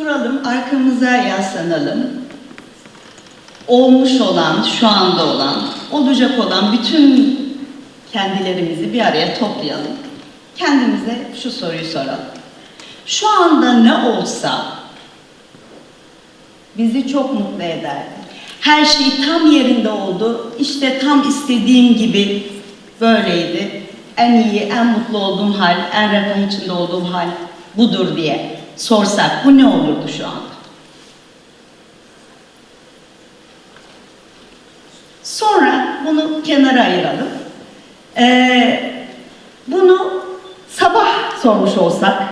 Duralım, arkamıza yaslanalım. Olmuş olan, şu anda olan, olacak olan bütün kendilerimizi bir araya toplayalım. Kendimize şu soruyu soralım. Şu anda ne olsa bizi çok mutlu ederdi. Her şey tam yerinde oldu. İşte tam istediğim gibi böyleydi. En iyi, en mutlu olduğum hal, en refah içinde olduğum hal budur diye sorsak bu ne olurdu şu anda? Sonra bunu kenara ayıralım. Ee, bunu sabah sormuş olsak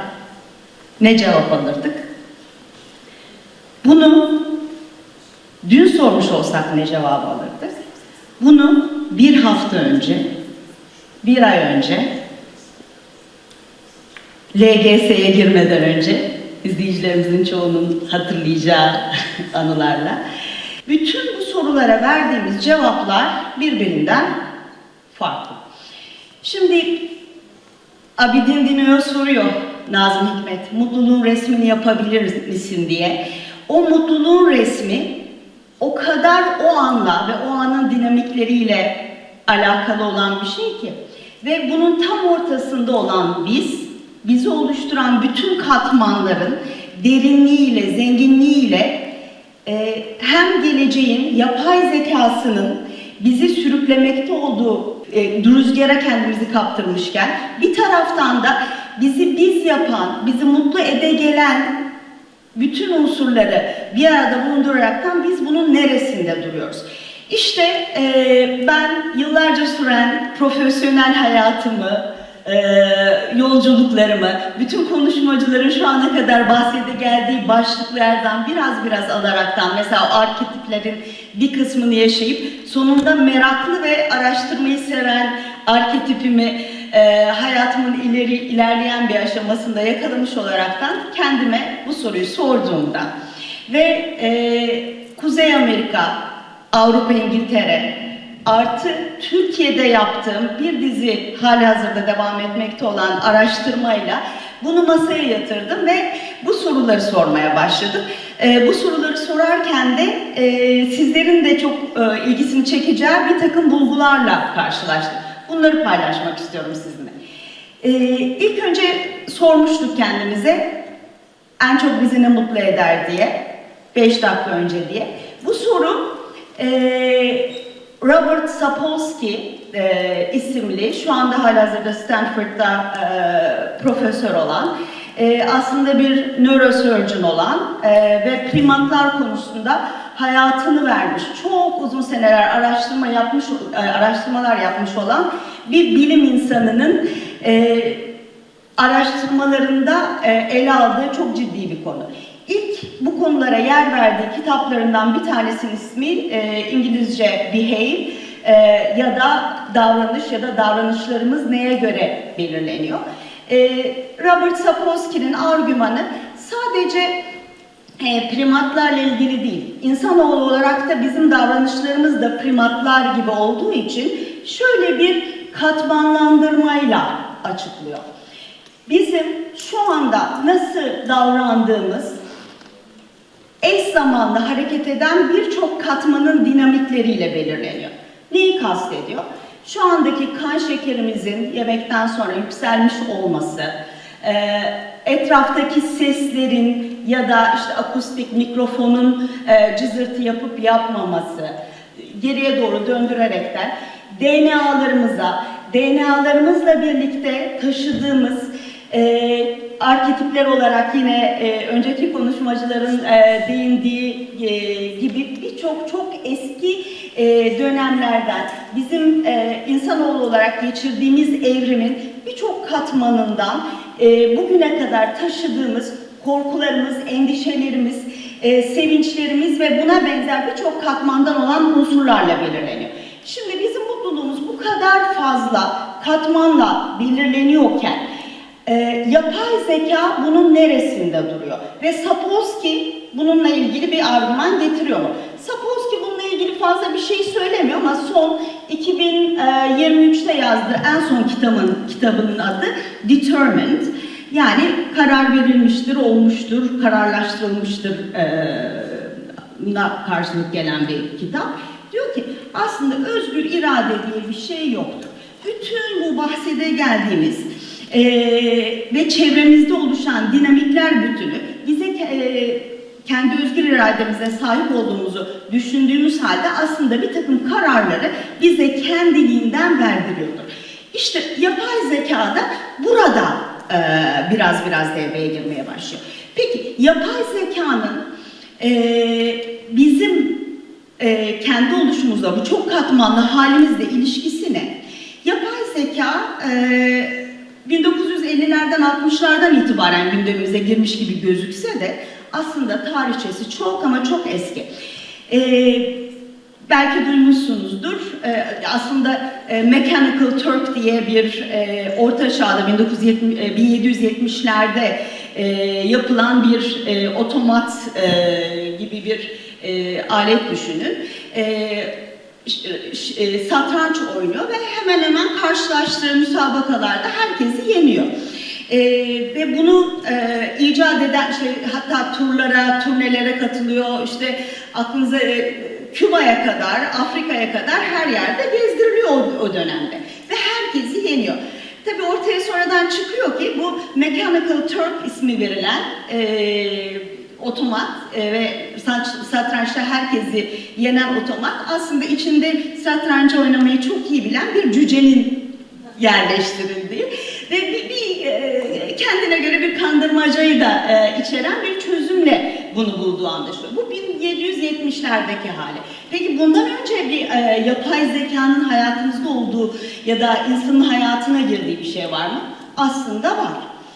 ne cevap alırdık? Bunu dün sormuş olsak ne cevap alırdık? Bunu bir hafta önce, bir ay önce, LGS'ye girmeden önce, izleyicilerimizin çoğunun hatırlayacağı anılarla, bütün bu sorulara verdiğimiz cevaplar birbirinden farklı. Şimdi Abidin Dino'ya soruyor Nazım Hikmet, mutluluğun resmini yapabilir misin diye. O mutluluğun resmi o kadar o anla ve o anın dinamikleriyle alakalı olan bir şey ki. Ve bunun tam ortasında olan biz, bizi oluşturan bütün katmanların derinliğiyle, zenginliğiyle e, hem geleceğin yapay zekasının bizi sürüklemekte olduğu e, rüzgara kendimizi kaptırmışken bir taraftan da bizi biz yapan, bizi mutlu ede gelen bütün unsurları bir arada bulunduraraktan biz bunun neresinde duruyoruz? İşte e, ben yıllarca süren profesyonel hayatımı, yolculuklarımı, bütün konuşmacıların şu ana kadar bahsede geldiği başlıklardan biraz biraz alaraktan mesela arketiplerin bir kısmını yaşayıp sonunda meraklı ve araştırmayı seven arketipimi e, hayatımın ileri ilerleyen bir aşamasında yakalamış olaraktan kendime bu soruyu sorduğumda ve e, Kuzey Amerika, Avrupa, İngiltere artı Türkiye'de yaptığım bir dizi halihazırda devam etmekte olan araştırmayla bunu masaya yatırdım ve bu soruları sormaya başladım. E, bu soruları sorarken de e, sizlerin de çok e, ilgisini çekeceği bir takım bulgularla karşılaştım. Bunları paylaşmak istiyorum sizinle. E, ilk önce sormuştuk kendimize en çok bizi ne mutlu eder diye. 5 dakika önce diye. Bu soru e, Robert Sapolsky e, isimli, şu anda halihazırda Stanford'da e, profesör olan, e, aslında bir nörosurgeon olan e, ve primatlar konusunda hayatını vermiş, çok uzun seneler araştırma yapmış, e, araştırmalar yapmış olan bir bilim insanının e, araştırmalarında e, ele aldığı çok ciddi bir konu. İlk bu konulara yer verdiği kitaplarından bir tanesinin ismi e, İngilizce Behave e, ya da davranış ya da davranışlarımız neye göre belirleniyor. E, Robert Sapolsky'nin argümanı sadece e, primatlarla ilgili değil. İnsanoğlu olarak da bizim davranışlarımız da primatlar gibi olduğu için şöyle bir katmanlandırmayla açıklıyor. Bizim şu anda nasıl davrandığımız eş zamanlı hareket eden birçok katmanın dinamikleriyle belirleniyor. Neyi kastediyor? Şu andaki kan şekerimizin yemekten sonra yükselmiş olması, e, etraftaki seslerin ya da işte akustik mikrofonun e, cızırtı yapıp yapmaması, geriye doğru döndürerekten DNA'larımıza, DNA'larımızla birlikte taşıdığımız e, arketipler olarak yine e, önceki konuşmacıların e, değindiği e, gibi birçok çok eski e, dönemlerden bizim e, insanoğlu olarak geçirdiğimiz evrimin birçok katmanından e, bugüne kadar taşıdığımız korkularımız, endişelerimiz, e, sevinçlerimiz ve buna benzer birçok katmandan olan unsurlarla belirleniyor. Şimdi bizim mutluluğumuz bu kadar fazla katmanla belirleniyorken e, yapay zeka bunun neresinde duruyor? Ve Sapolsky bununla ilgili bir argüman getiriyor mu? Sapolsky bununla ilgili fazla bir şey söylemiyor ama son 2023'te yazdığı en son kitabın kitabının adı Determined. Yani karar verilmiştir, olmuştur, kararlaştırılmıştır na karşılık gelen bir kitap. Diyor ki aslında özgür irade diye bir şey yoktur. Bütün bu bahsede geldiğimiz eee, ve çevremizde oluşan dinamikler bütünü bize eee, kendi özgür irademize sahip olduğumuzu düşündüğümüz halde aslında bir takım kararları bize kendiliğinden verdiriyordur. İşte yapay zeka da burada eee, biraz biraz devreye girmeye başlıyor. Peki yapay zekanın eee, bizim eee, kendi oluşumuzla bu çok katmanlı halimizle ilişkisi ne? Yapay zeka eee 1950'lerden 60'lardan itibaren gündemimize girmiş gibi gözükse de aslında tarihçesi çok ama çok eski. Ee, belki duymuşsunuzdur. Ee, aslında e, Mechanical Turk diye bir e, orta çağda 1970, e, 1770'lerde e, yapılan bir e, otomat e, gibi bir e, alet düşünün. E, e, satranç oynuyor ve hemen hemen karşılaştığı müsabakalarda herkesi yeniyor. E, ve bunu e, icat eden şey hatta turlara, turnelere katılıyor. İşte aklınıza e, Küba'ya kadar, Afrika'ya kadar her yerde gezdiriliyor o, o dönemde ve herkesi yeniyor. Tabii ortaya sonradan çıkıyor ki bu Mechanical Turk ismi verilen e, otomat e, ve satrançta herkesi yenen otomat aslında içinde satrancı oynamayı çok iyi bilen bir cücenin yerleştirildiği ve bir, bir, e, kendine göre bir kandırmacayı da e, içeren bir çözümle bunu bulduğu anlaşılıyor. Bu 1770'lerdeki hali. Peki bundan önce bir e, yapay zekanın hayatımızda olduğu ya da insanın hayatına girdiği bir şey var mı? Aslında var.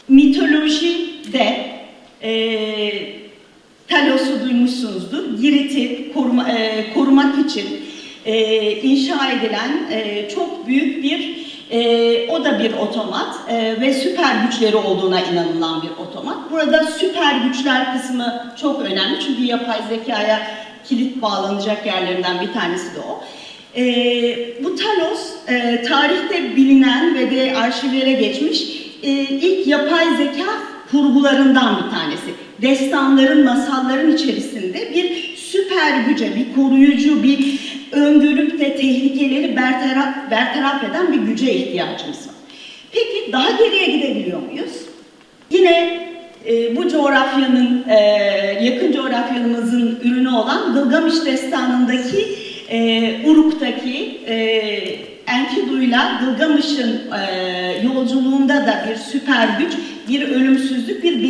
Mitolojide e, Talos'u duymuşsunuzdur. Girit'i koruma, e, korumak için e, inşa edilen e, çok büyük bir e, o da bir otomat e, ve süper güçleri olduğuna inanılan bir otomat. Burada süper güçler kısmı çok önemli çünkü yapay zekaya kilit bağlanacak yerlerinden bir tanesi de o. E, bu Talos e, tarihte bilinen ve de arşivlere geçmiş e, ilk yapay zeka kurgularından bir tanesi. Destanların, masalların içerisinde bir süper güce, bir koruyucu, bir öngörüp de tehlikeleri bertaraf, bertaraf eden bir güce ihtiyacımız var. Peki daha geriye gidebiliyor muyuz? Yine e, bu coğrafyanın, e, yakın coğrafyamızın ürünü olan Gılgamış Destanı'ndaki e, Uruk'taki e, Enkidu'yla Gılgamış'ın e, yolculuğunda da bir süper güç, bir ölümsüzlük, bir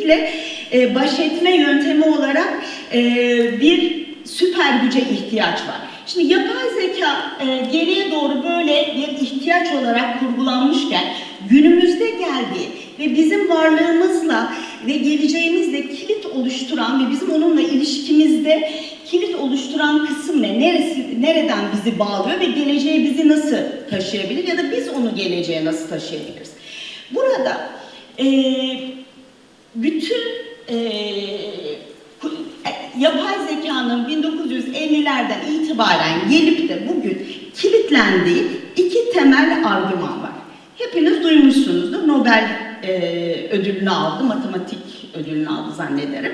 belirsizlikle e, baş etme yöntemi olarak e, bir süper güce ihtiyaç var. Şimdi yapay zeka e, geriye doğru böyle bir ihtiyaç olarak kurgulanmışken günümüzde geldiği ve bizim varlığımızla ve geleceğimizle kilit oluşturan ve bizim onunla ilişkimizde kilit oluşturan kısım ne? Neresi, nereden bizi bağlıyor ve geleceğe bizi nasıl taşıyabilir ya da biz onu geleceğe nasıl taşıyabiliriz? Burada e, bütün e, e, yapay zekanın 1950'lerden itibaren gelip de bugün kilitlendiği iki temel argüman var. Hepiniz duymuşsunuzdur. Nobel e, ödülünü aldı, matematik ödülünü aldı zannederim.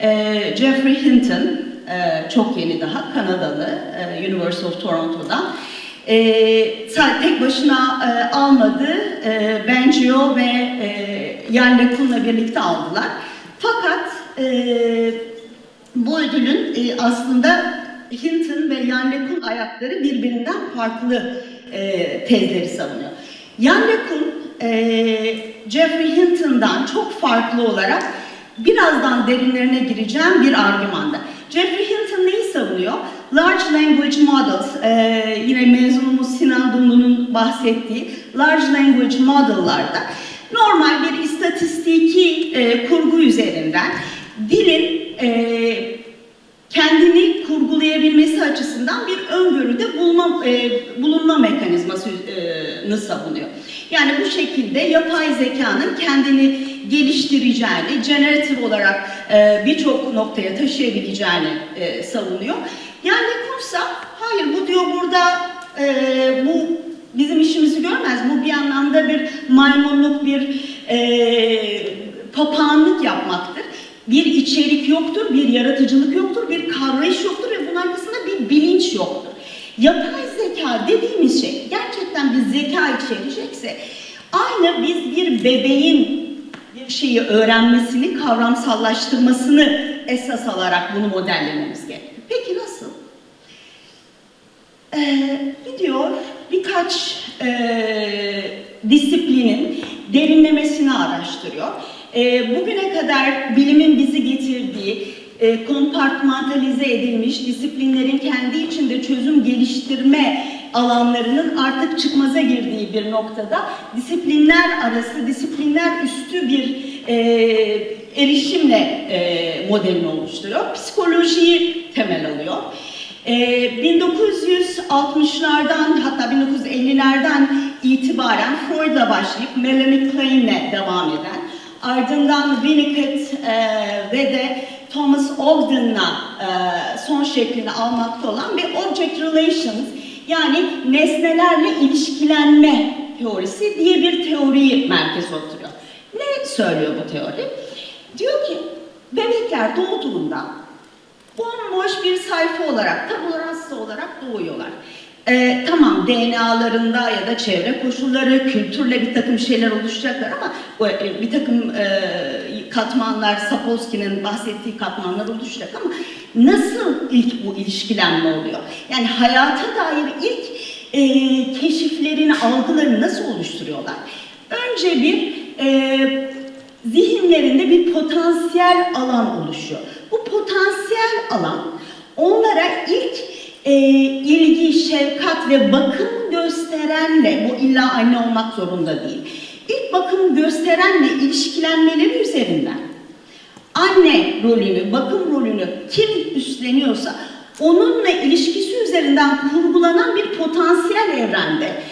E, Jeffrey Hinton, e, çok yeni daha, Kanadalı, e, University of Toronto'dan. E, tek başına e, almadı, e, Bengio ve e, LeCun'la birlikte aldılar. Fakat e, bu ödülün e, aslında Hinton ve LeCun ayakları birbirinden farklı e, tezleri savunuyor. LeCun, e, Jeffrey Hinton'dan çok farklı olarak birazdan derinlerine gireceğim bir argümanda. Jeffrey Hinton savunuyor? Large Language Models, e, yine mezunumuz Sinan Dumlu'nun bahsettiği Large Language Model'larda normal bir istatistiki e, kurgu üzerinden dilin e, kendini kurgulayabilmesi açısından bir öngörüde bulma, e, bulunma mekanizmasını savunuyor. Yani bu şekilde yapay zekanın kendini geliştireceğini, generatif olarak e, birçok noktaya taşıyabileceğini e, savunuyor. Yani Kumsa, hayır bu diyor burada e, bu bizim işimizi görmez. Bu bir anlamda bir maymunluk, bir e, papağanlık yapmaktır. Bir içerik yoktur, bir yaratıcılık yoktur, bir kavrayış yoktur yoktur. Yapay zeka dediğimiz şey gerçekten bir zeka içerecekse aynı biz bir bebeğin bir şeyi öğrenmesini, kavramsallaştırmasını esas alarak bunu modellememiz gerekiyor. Peki nasıl? Ee, gidiyor birkaç e, disiplinin derinlemesini araştırıyor. Ee, bugüne kadar bilimin bizi getirdiği e, kompartmantalize edilmiş disiplinlerin kendi içinde çözüm geliştirme alanlarının artık çıkmaza girdiği bir noktada disiplinler arası, disiplinler üstü bir e, erişimle e, modelini oluşturuyor. Psikolojiyi temel alıyor. Ee, 1960'lardan hatta 1950'lerden itibaren Freud'la başlayıp Melanie Klein'le devam eden, ardından Winnicott e, ve de Thomas Ogden'la e, son şeklini almakta olan bir Object Relations yani nesnelerle ilişkilenme teorisi diye bir teoriyi merkeze oturuyor. Ne söylüyor bu teori? Diyor ki bebekler doğduğunda bomboş bir sayfa olarak, tabula rasa olarak doğuyorlar. Ee, tamam DNA'larında ya da çevre koşulları, kültürle bir takım şeyler oluşacaklar ama e, bir takım e, katmanlar, Sapolsky'nin bahsettiği katmanlar oluşacak ama nasıl ilk bu ilişkilenme oluyor? Yani hayata dair ilk e, keşiflerini, algılarını nasıl oluşturuyorlar? Önce bir e, zihinlerinde bir potansiyel alan oluşuyor. Bu potansiyel alan onlara ilk e, ilgi, şefkat ve bakım gösterenle, bu illa anne olmak zorunda değil, ilk bakım gösterenle ilişkilenmeleri üzerinden anne rolünü, bakım rolünü kim üstleniyorsa onunla ilişkisi üzerinden kurgulanan bir potansiyel evrende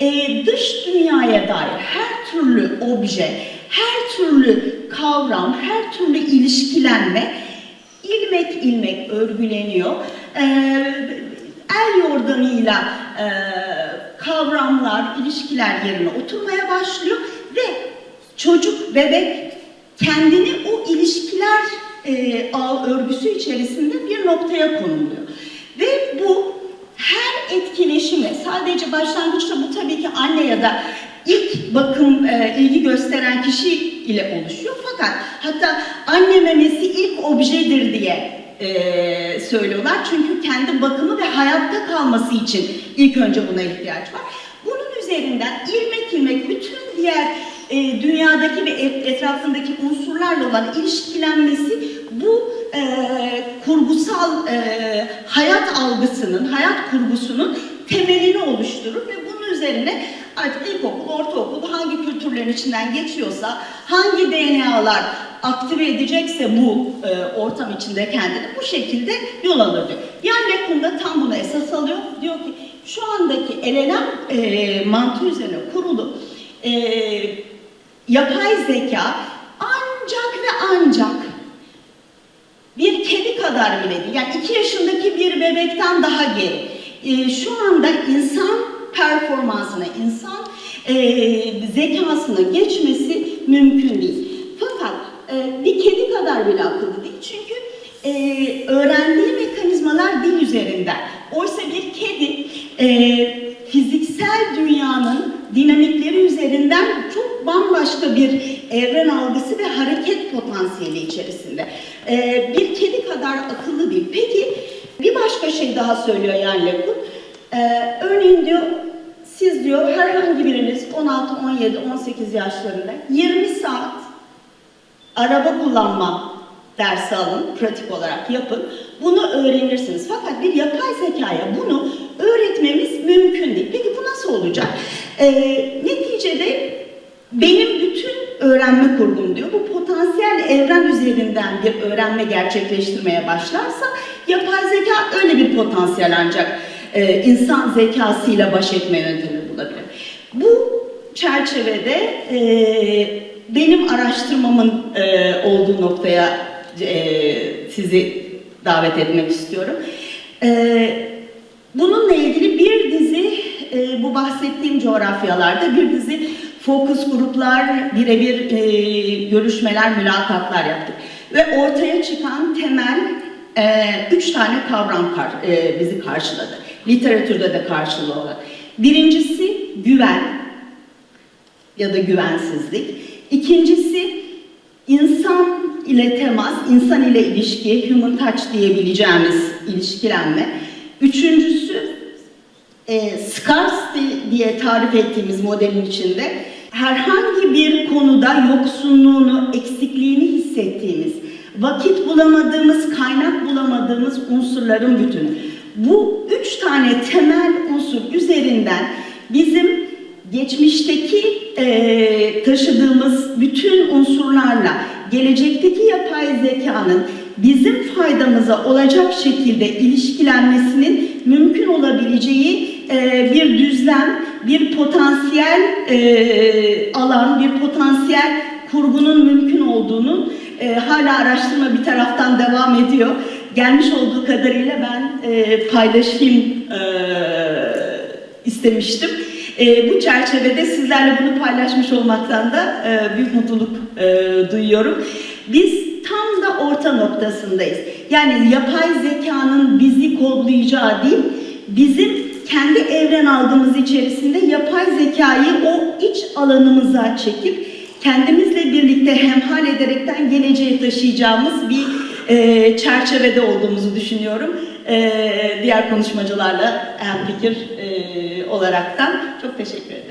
e, dış dünyaya dair her türlü obje, her türlü kavram, her türlü ilişkilenme ilmek ilmek örgüleniyor. Ee, el yordamıyla e, kavramlar, ilişkiler yerine oturmaya başlıyor ve çocuk, bebek kendini o ilişkiler e, ağ örgüsü içerisinde bir noktaya konumluyor. Ve bu her etkileşime, sadece başlangıçta bu tabii ki anne ya da ilk bakım e, ilgi gösteren kişi ile oluşuyor. Fakat hatta anne memesi ilk objedir diye e, söylüyorlar. Çünkü kendi bakımı ve hayatta kalması için ilk önce buna ihtiyaç var. Bunun üzerinden ilmek ilmek bütün diğer e, dünyadaki ve et- etrafındaki unsurlarla olan ilişkilenmesi bu e, kurgusal e, hayat algısının, hayat kurgusunun temelini oluşturur ve bunun üzerine artık ilkokul, ortaokul hangi kültürlerin içinden geçiyorsa, hangi DNA'lar aktive edecekse bu e, ortam içinde kendini bu şekilde yol alır diyor. Yani Lekun da tam bunu esas alıyor. Diyor ki şu andaki LLM e, mantığı üzerine kurulu e, yapay zeka ancak ve ancak bir kedi kadar bile değil. Yani iki yaşındaki bir bebekten daha geri. Ee, şu anda insan performansına, insan e, zekasına geçmesi mümkün değil. E, bir kedi kadar bile akıllı değil. Çünkü e, öğrendiği mekanizmalar dil üzerinden. Oysa bir kedi e, fiziksel dünyanın dinamikleri üzerinden çok bambaşka bir evren algısı ve hareket potansiyeli içerisinde. Ee, bir kedi kadar akıllı değil. Peki bir başka şey daha söylüyor yani Lekun. Ee, örneğin diyor siz diyor herhangi biriniz 16, 17, 18 yaşlarında 20 saat araba kullanma dersi alın, pratik olarak yapın. Bunu öğrenirsiniz. Fakat bir yapay zekaya bunu öğretmemiz mümkün değil. Peki bu nasıl olacak? Ee, neticede benim bütün öğrenme kurgum diyor. Bu potansiyel evren üzerinden bir öğrenme gerçekleştirmeye başlarsa yapay zeka öyle bir potansiyel ancak e, insan zekasıyla baş etme yöntemi bulabilir. Bu çerçevede e, benim araştırmamın e, olduğu noktaya e, sizi davet etmek istiyorum. E, bununla ilgili bir dizi e, bu bahsettiğim coğrafyalarda bir dizi fokus gruplar, birebir e, görüşmeler, mülakatlar yaptık. Ve ortaya çıkan temel e, üç tane kavram kar- e, bizi karşıladı. Literatürde de karşılığı olarak. Birincisi güven ya da güvensizlik. İkincisi insan ile temas, insan ile ilişki, human touch diyebileceğimiz ilişkilenme. Üçüncüsü e, scarcity diye tarif ettiğimiz modelin içinde herhangi bir konuda yoksunluğunu, eksikliğini hissettiğimiz, vakit bulamadığımız, kaynak bulamadığımız unsurların bütünü. Bu üç tane temel unsur üzerinden bizim geçmişteki e, taşıdığımız bütün unsurlarla gelecekteki yapay zekanın bizim faydamıza olacak şekilde ilişkilenmesinin mümkün olabileceği e, bir düzlem, bir potansiyel e, alan, bir potansiyel kurgunun mümkün olduğunu e, hala araştırma bir taraftan devam ediyor. Gelmiş olduğu kadarıyla ben paylaşayım istemiştim. E, bu çerçevede sizlerle bunu paylaşmış olmaktan da e, büyük mutluluk e, duyuyorum. Biz tam da orta noktasındayız. Yani yapay zekanın bizi kodlayacağı değil, bizim kendi evren algımız içerisinde yapay zekayı o iç alanımıza çekip kendimizle birlikte hemhal ederekten geleceğe taşıyacağımız bir e, çerçevede olduğumuzu düşünüyorum. E, diğer konuşmacılarla hem fikir e, olaraktan çok teşekkür ederim.